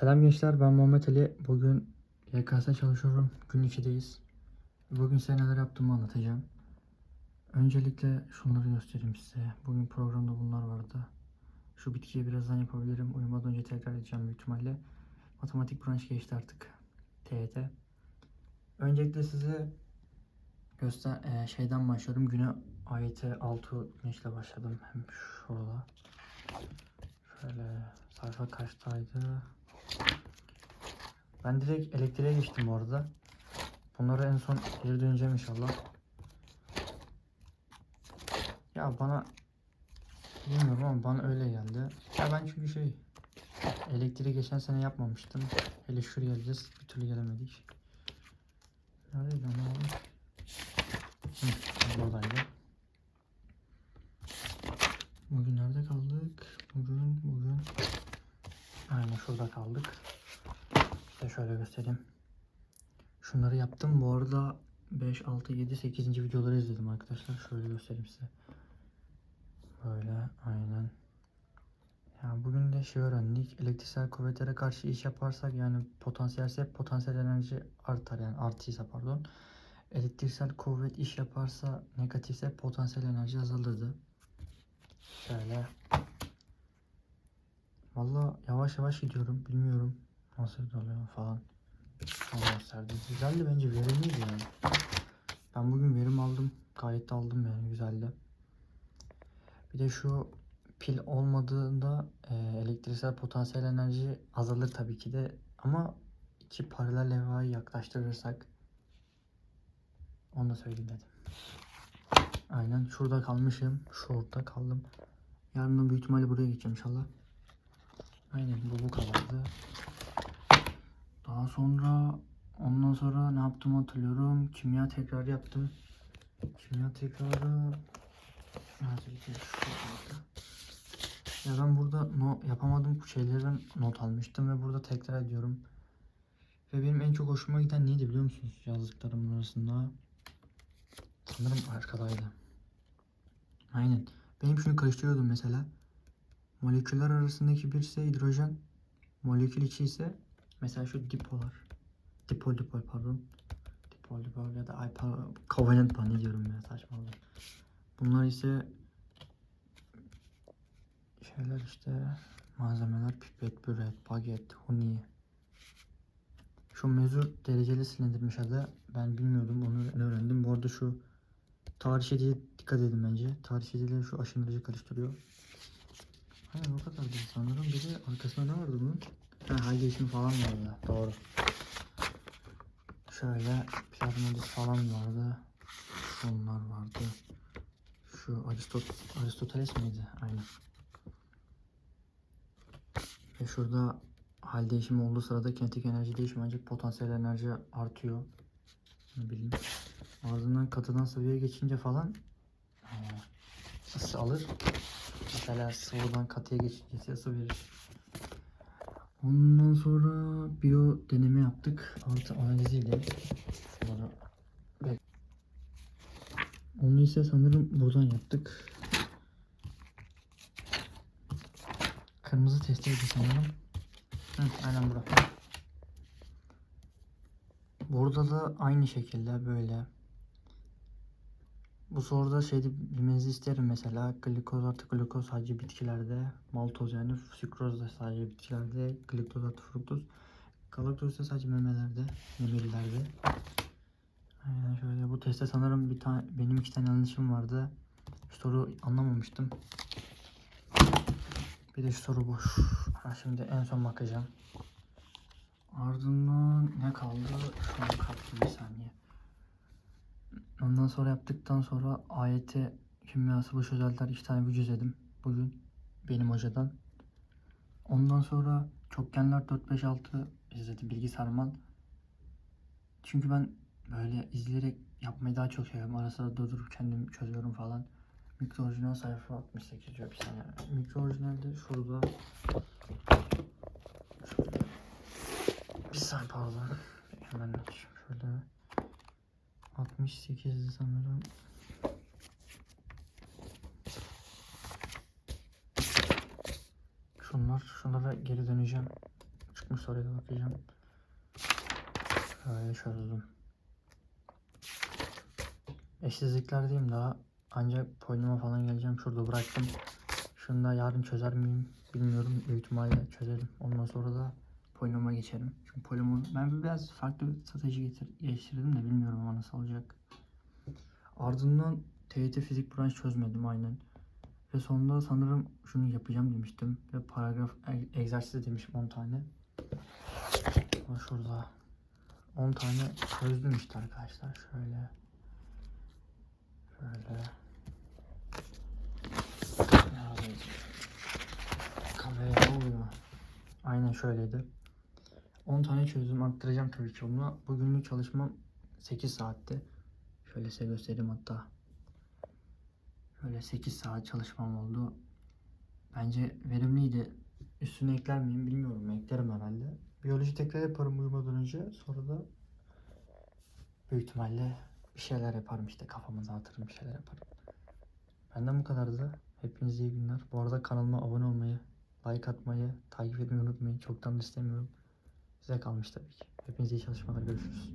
Selam gençler ben Muhammed Ali. Bugün YKS çalışıyorum. Gün 2'deyiz. Bugün size neler yaptığımı anlatacağım. Öncelikle şunları göstereyim size. Bugün programda bunlar vardı. Şu bitkiyi birazdan yapabilirim. Uyumadan önce tekrar edeceğim büyük ihtimalle. Matematik branş geçti artık. TYT. Öncelikle size göster e, şeyden başlıyorum. Güne AYT 6 güneşle başladım. Hem şurada. Şöyle sayfa kaçtaydı? Ben direkt elektriğe geçtim bu arada. Bunları en son geri döneceğim inşallah. Ya bana bilmiyorum ama bana öyle geldi. Ya ben çünkü şey elektriği geçen sene yapmamıştım. Hele şuraya geleceğiz. Bir türlü gelemedik. Neredeydi ama? Hı, buradaydı. Bugün nerede kaldık? Bugün, bugün. Aynen şurada kaldık. İşte şöyle göstereyim. Şunları yaptım. Bu arada 5, 6, 7, 8. videoları izledim arkadaşlar. Şöyle göstereyim size. Böyle aynen. Ya bugün de şey öğrendik. Elektriksel kuvvetlere karşı iş yaparsak yani potansiyelse potansiyel enerji artar yani artıysa pardon. Elektriksel kuvvet iş yaparsa negatifse potansiyel enerji azalırdı. Şöyle. Valla yavaş yavaş gidiyorum. Bilmiyorum nasıl oluyor falan. Allah gösterdi. Güzeldi bence verimliydi yani. Ben bugün verim aldım. Gayet aldım yani güzeldi. Bir de şu pil olmadığında e, elektriksel potansiyel enerji azalır tabii ki de. Ama iki paralel levhayı yaklaştırırsak onu da söyleyeyim dedim. Aynen şurada kalmışım. Şurada kaldım. Yarın büyük ihtimalle buraya gideceğim inşallah. Aynen bu bu kadardı. Daha sonra ondan sonra ne yaptım hatırlıyorum. Kimya tekrar yaptım. Kimya tekrarı Nerede şurada. Ya ben burada no, yapamadığım şeylerden not almıştım ve burada tekrar ediyorum. Ve benim en çok hoşuma giden neydi biliyor musunuz yazdıklarımın arasında? Sanırım arkadaydı. Aynen. Benim şunu karıştırıyordum mesela. Moleküller arasındaki bir ise hidrojen, molekül içi ise mesela şu dipolar. Dipol dipol pardon. Dipol dipol ya da pardon, covalent ne diyorum ya saçmalama. Bunlar ise şeyler işte malzemeler pipet, büret, baget, huni. Şu mezur dereceli silindirmiş adı. Ben bilmiyordum onu öğrendim. Bu arada şu tarih şekli dikkat edin bence. Tarih şekli şu aşındırıcı karıştırıyor. Aynen o kadardı sanırım. Bir de arkasında ne vardı bunun? Ha hal değişimi falan vardı. Doğru. Şöyle plasmodis falan vardı. Şunlar vardı. Şu Aristot Aristoteles miydi? Aynen. Ve şurada hal değişimi olduğu sırada kinetik enerji değişimi ancak potansiyel enerji artıyor. Ne bileyim. Ardından katıdan sıvıya geçince falan ısı alır. Mesela sıvıdan katıya geçince ısı verir. Ondan sonra biyo deneme yaptık. Artı analiziyle. Bek- Onu ise sanırım buradan yaptık. Kırmızı testiydi sanırım. Hı, aynen burada. Burada da aynı şekilde böyle. Bu soruda şeyde bilmenizi isterim mesela glikoz artı glukoz sadece bitkilerde, maltoz yani sükroz da sadece bitkilerde, glikoz artı fruktoz, galaktoz da sadece memelerde, memelilerde. Aynen şöyle bu testte sanırım bir tane benim iki tane yanlışım vardı. Şu soru anlamamıştım. Bir de şu soru boş. Ha, şimdi en son bakacağım. Ardından ne kaldı? Şunu kaptım bir saniye. Ondan sonra yaptıktan sonra AYT kimyası boş özellikler iki tane video izledim bugün benim hocadan. Ondan sonra çokgenler 4 5 6 izledim bilgi sarmal. Çünkü ben böyle izleyerek yapmayı daha çok seviyorum. Ara sıra durdurup kendim çözüyorum falan. Mikro orijinal sayfa 68 diyor bir saniye. Mikro orijinal de şurada. Bir saniye pardon. Hemen şöyle. 68'di sanırım. Şunlar, şunlara geri döneceğim. çıkmış oraya da bakacağım. Şöyle çözdüm. Eşsizliklerdeyim daha. Ancak polinoma falan geleceğim. Şurada bıraktım. Şunu da yarın çözer miyim bilmiyorum. Büyük ihtimalle çözerim. Ondan sonra da polinoma geçerim. Çünkü polinoma ben biraz farklı bir strateji getir, geliştirdim de bilmiyorum ama nasıl olacak. Ardından TYT fizik branş çözmedim aynen. Ve sonunda sanırım şunu yapacağım demiştim. Ve paragraf e- egzersizi demişim 10 tane. Ama şurada 10 tane çözdüm işte arkadaşlar. Şöyle. Şöyle. Kameraya ne oluyor? Aynen şöyleydi. 10 tane çözdüm. Aktaracağım tabii ki onu. Bugünlük çalışmam 8 saatti. Şöyle size göstereyim hatta. Şöyle 8 saat çalışmam oldu. Bence verimliydi. Üstüne ekler miyim bilmiyorum. Eklerim herhalde. Biyoloji tekrar yaparım uyumadan önce. Sonra da büyük ihtimalle bir şeyler yaparım işte. Kafamı dağıtırım bir şeyler yaparım. Benden bu kadardı. Hepinize iyi günler. Bu arada kanalıma abone olmayı, like atmayı, takip etmeyi unutmayın. Çoktan da istemiyorum. Size kalmış tabii ki. Hepinize iyi çalışmalar. Görüşürüz.